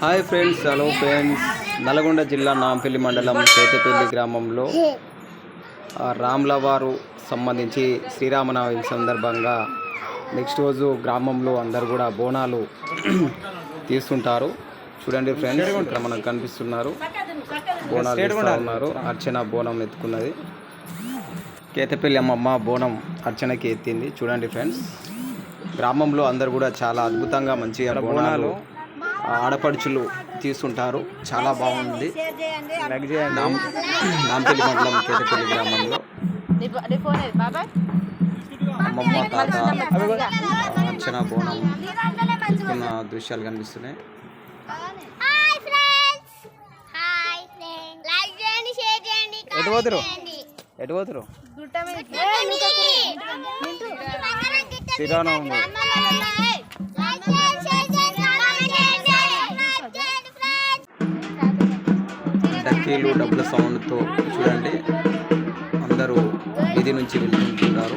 Hi friends hello friends. Nalgonda జిల్లా నాంపల్లి మండలం చేతపల్లి గ్రామంలో ఆ, రామ్ల వారు సంబంధించి శ్రీరామనవమి సందర్భంగా నెక్స్ట్ రోజు గ్రామంలో అందరు కూడా బోనాలు తీస్తుంటారు. చూడండి ఫ్రెండ్స్ ఇక్కడ మనకు కనిపిస్తున్నారు. బోనాలు ఉన్నారు. అర్చన బోనం ఎత్తుకున్నది. కేతపల్లి అమ్మమ్మ బోనం అర్చనకి ఎత్తింది. చూడండి ఫ్రెండ్స్ గ్రామంలో అందరు కూడా చాలా అద్భుతంగా మంచిగా బోనాలు ఆడపడుచులు తీస్తుంటారు. చాలా బాగుంది. నాంపల్లి మండలం కేతపల్లి గ్రామంలో. అమ్మమ్మ తాత అర్చన బోనం ఎత్తుకున్న దృశ్యాలు కనిపిస్తున్నాయి. Hi friends hi friends like చేయండి షేర్ చేయండి ఎటు పోతురు? ఎటు పోతురు? శ్రీరామనవమి. డక్కీలు డబ్బుల సౌండ్తో చూడండి. అందరూ వీధి నుంచి వెళ్తుంటున్నారు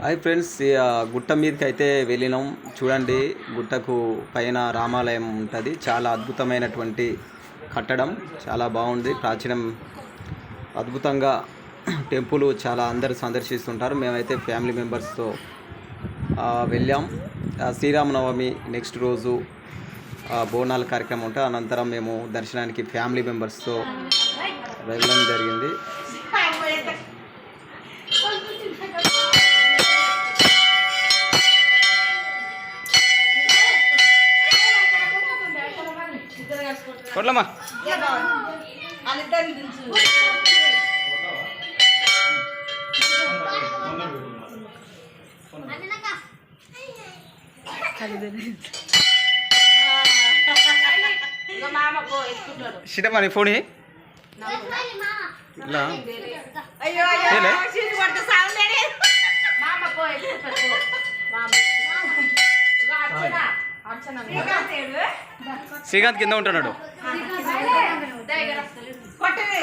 హాయ్ ఫ్రెండ్స్ ఆ, గుట్ట మీదకి అయితే వెళ్ళినాం. చూడండి గుట్టకు పైన రామాలయం ఉంటుంది. చాలా అద్భుతమైనటువంటి కట్టడం. చాలా బాగుంది. ప్రాచీనం అద్భుతంగా టెంపుల్ చాలా అందరూ సందర్శిస్తుంటారు. మేమైతే ఫ్యామిలీ మెంబర్స్తో ఆ, వెళ్ళాం. శ్రీరామనవమి నెక్స్ట్ రోజు బోనాల కార్యక్రమం ఉంటే. అనంతరం మేము దర్శనానికి ఫ్యామిలీ మెంబర్స్తో వెళ్ళడం జరిగింది. కొట్లమ్మా. సీతమ్మా నీ ఫోన్ శ్రీకాంత్ కింద ఉంటున్నాడు. కొట్టదు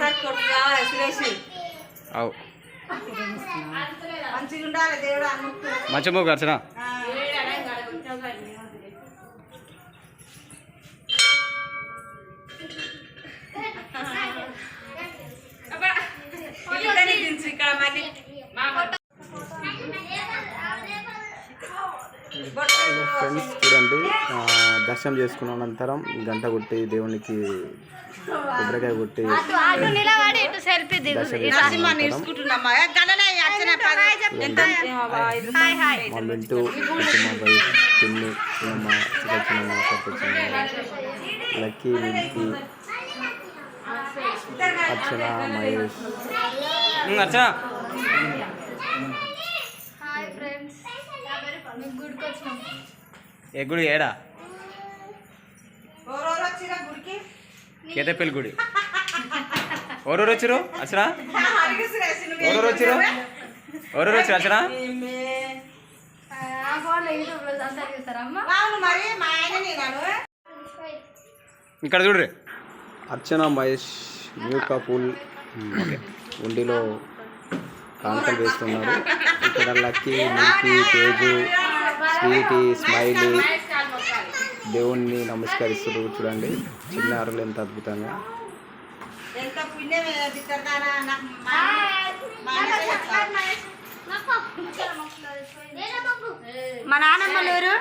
సురేష్. అవు. మంచిగా ఉండాలి దేవుడు మంచి అర్చన. ఫ్రెండ్స్ చూడండి ఆ, దర్శనం చేసుకున్న అనంతరం గంట కొట్టి దేవునికి కొబ్బరికాయ కొట్టి మా మింటూ పిన్ని చిన్న Lucky Archana Mahesh. Archana hi friends మీకు గుడికి వచ్చినాం ఏ గుడి ఏడా కేతపల్లి గుడి ఎవరెవరు వచ్చారు నువ్వు ఎవరెవరు వచ్చారు ఎవరెవరు వచ్చారు నేను ఇక్కడ చూడ్రి అర్చన మహేష్ న్యూ కపుల్ ఉండిలో కాంకలు వేస్తున్నారు. ఇక్కడ Lucky Milky Teju Sweety Smiley. దేవుణ్ణి నమస్కరిస్తారు చూడండి. ఎంత అద్భుతంగా. ఎంత మా నాన్నమ్మలూరు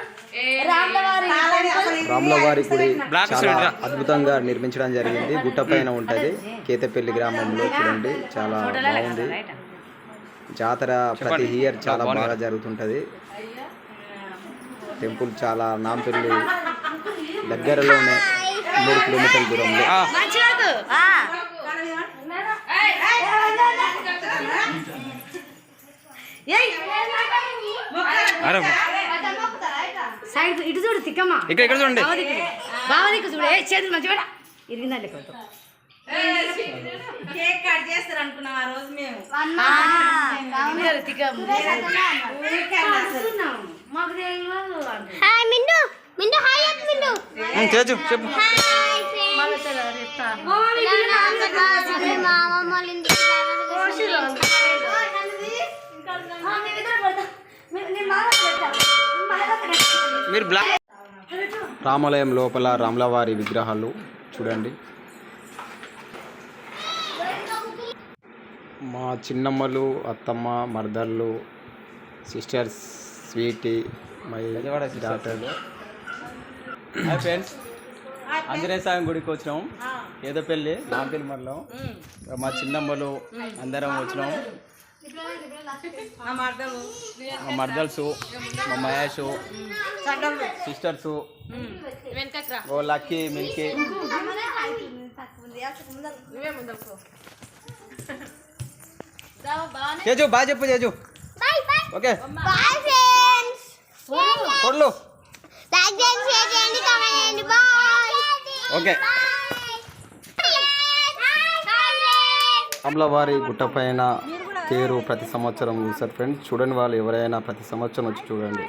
రాములవారి గుడి చాలా అద్భుతంగా నిర్మించడం జరిగింది. గుట్ట పైన ఉంటుంది. కేతపల్లి గ్రామంలో చూడండి. చాలా బాగుంది. జాతర ప్రతి ఇయర్ చాలా బాగా జరుగుతుంటుంది. టెంపుల్ చాలా నాంపల్లి దగ్గరలోనే మూడు కిలోమీటర్ల దూరంలో. సైడ్ ఇటు చూడు తిక్కమ్మ. ఇక్కడ ఇక్కడ చూడండి. బావ దిక్కు చూడు. ఏ చేతులు మంచిగా ఇరిగిందా లెక్క కేక్ కట్ చేస్తారు అనుకున్నాం ఆ రోజు మేము. తిక్కమ్మ. హాయ్ మిండు మిండు హాయ్ చెప్పు మిండు చేచు చెప్పు. హాయ్ ఫ్రెండ్స్ మా అమ్మమ్మ వాళ్ళ ఇంటికి మీరు బ్లాక్ రామాలయం లోపల రాములవారి విగ్రహాలు చూడండి. మా చిన్నమ్మలు అత్తమ్మ మర్దళ్ళు sisters Sweety my daughter hi friends Anjaneya Swamy గుడికి వచ్చినాం. ఏదో పెళ్ళి నాంపల్లి మండలం మా చిన్నమ్మలు అందరం వచ్చినాం. మా మరదలు మా మర్దల్సు మా మహేష్ సిస్టర్స్. ఓ లక్కీ మిల్కీ చేజు బాగా చెప్పు చేజు. ఓకే. కొడ్లు లైక్ చేయండి షేర్ చేయండి కామెంట్ చేయండి. బాయ్ ఓకే అమలవారి గుట్ట పైన తేరు ప్రతి సంవత్సరం చూస్తారు ఫ్రెండ్స్ చూడని వాళ్ళు ఎవరైనా ప్రతి సంవత్సరం వచ్చి చూడండి.